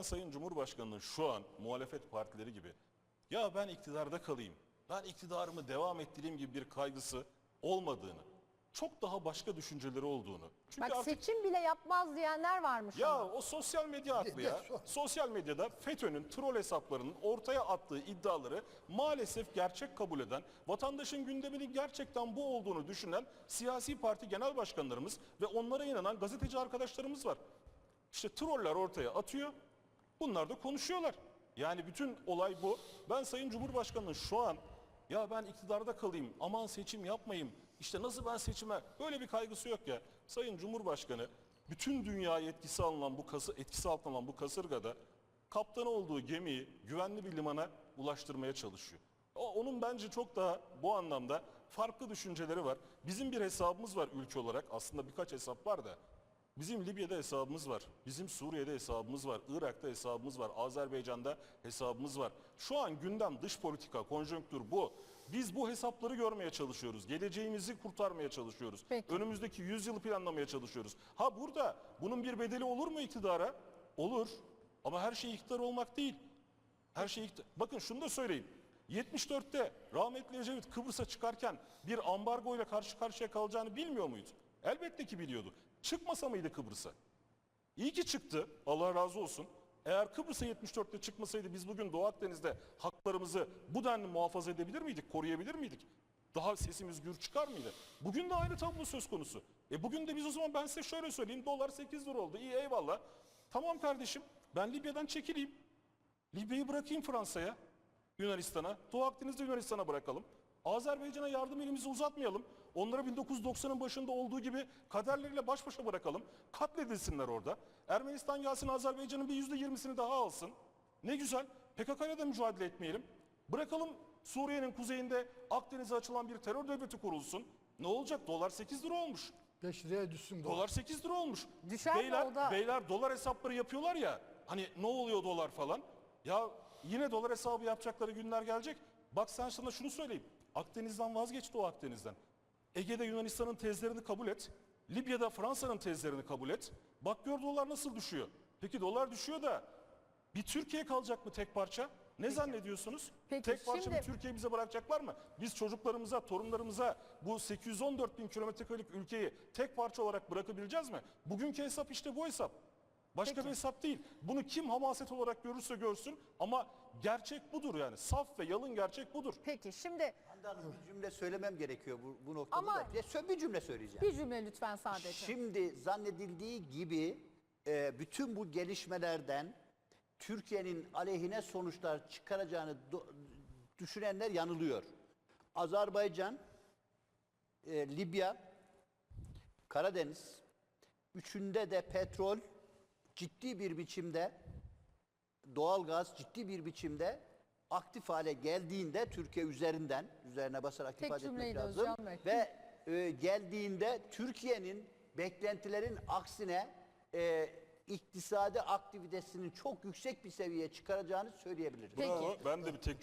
Ben Sayın Cumhurbaşkanı'nın şu an muhalefet partileri gibi ya ben iktidarda kalayım, ben iktidarımı devam ettireyim gibi bir kaygısı olmadığını, çok daha başka düşünceleri olduğunu. Çünkü Bak artık seçim bile yapmaz diyenler varmış ya ama. o sosyal medya haklı Ya, ya. so- Sosyal medyada FETÖ'nün troll hesaplarının ortaya attığı iddiaları maalesef gerçek kabul eden, vatandaşın gündeminin gerçekten bu olduğunu düşünen siyasi parti genel başkanlarımız ve onlara inanan gazeteci arkadaşlarımız var. İşte troller ortaya atıyor. Bunlar da konuşuyorlar. Yani bütün olay bu. Ben Sayın Cumhurbaşkanı'nın şu an ya ben iktidarda kalayım, aman seçim yapmayayım, işte nasıl ben seçime, böyle bir kaygısı yok ya. Sayın Cumhurbaşkanı bütün dünyaya etkisi alınan bu kası, etkisi altına alınan bu kasırgada kaptan olduğu gemiyi güvenli bir limana ulaştırmaya çalışıyor. O, onun bence çok daha bu anlamda farklı düşünceleri var. Bizim bir hesabımız var ülke olarak. Aslında birkaç hesap var da. Bizim Libya'da hesabımız var. Bizim Suriye'de hesabımız var. Irak'ta hesabımız var. Azerbaycan'da hesabımız var. Şu an gündem dış politika, konjonktür bu. Biz bu hesapları görmeye çalışıyoruz. Geleceğimizi kurtarmaya çalışıyoruz. Peki. Önümüzdeki 100 yılı planlamaya çalışıyoruz. Ha burada bunun bir bedeli olur mu iktidara? Olur. Ama her şey iktidar olmak değil. Her şey iktidar. Bakın şunu da söyleyeyim. 74'te rahmetli Ecevit Kıbrıs'a çıkarken bir ambargo ile karşı karşıya kalacağını bilmiyor muydu? Elbette ki biliyordu. Çıkmasa mıydı Kıbrıs'a? İyi ki çıktı. Allah razı olsun. Eğer Kıbrıs'a 74'te çıkmasaydı biz bugün Doğu Akdeniz'de haklarımızı bu denli muhafaza edebilir miydik, koruyabilir miydik? Daha sesimiz gür çıkar mıydı? Bugün de aynı tablo söz konusu. E bugün de biz o zaman ben size şöyle söyleyeyim. Dolar 8 lira oldu. İyi eyvallah. Tamam kardeşim ben Libya'dan çekileyim. Libya'yı bırakayım Fransa'ya, Yunanistan'a. Doğu Akdeniz'de Yunanistan'a bırakalım. Azerbaycan'a yardım elimizi uzatmayalım. Onları 1990'ın başında olduğu gibi kaderleriyle baş başa bırakalım. Katledilsinler orada. Ermenistan gelsin Azerbaycan'ın bir yüzde yirmisini daha alsın. Ne güzel. PKK'yla da mücadele etmeyelim. Bırakalım Suriye'nin kuzeyinde Akdeniz'e açılan bir terör devleti kurulsun. Ne olacak? Dolar 8 lira olmuş. 5 liraya düşsün dolar. Dolar 8 lira olmuş. Düşer mi beyler, o da? beyler dolar hesapları yapıyorlar ya. Hani ne oluyor dolar falan. Ya yine dolar hesabı yapacakları günler gelecek. Bak sen sana şunu söyleyeyim. Akdeniz'den vazgeç Doğu Akdeniz'den. Ege'de Yunanistan'ın tezlerini kabul et. Libya'da Fransa'nın tezlerini kabul et. Bak gör dolar nasıl düşüyor. Peki dolar düşüyor da bir Türkiye kalacak mı tek parça? Ne zannediyorsunuz? Peki, tek parça şimdi- bir Türkiye bize bırakacaklar mı? Biz çocuklarımıza, torunlarımıza bu 814 bin kilometrekarelik ülkeyi tek parça olarak bırakabileceğiz mi? Bugünkü hesap işte bu hesap. Başka Peki. bir hesap değil. Bunu kim hamaset olarak görürse görsün ama gerçek budur yani. Saf ve yalın gerçek budur. Peki şimdi Hande Hanım bir cümle söylemem gerekiyor bu, bu noktada Ama- da. Bir, sö- bir cümle söyleyeceğim. bir cümle lütfen sadece. Şimdi zannedildiği gibi e, bütün bu gelişmelerden Türkiye'nin aleyhine sonuçlar çıkaracağını do- düşünenler yanılıyor. Azerbaycan, e, Libya, Karadeniz, üçünde de petrol ciddi bir biçimde doğalgaz ciddi bir biçimde aktif hale geldiğinde Türkiye üzerinden üzerine basarak Tek ifade etmek lazım ve e, geldiğinde Türkiye'nin beklentilerin aksine e, iktisadi aktivitesinin çok yüksek bir seviyeye çıkaracağını söyleyebiliriz. Peki. Bravo. Ben de bir tek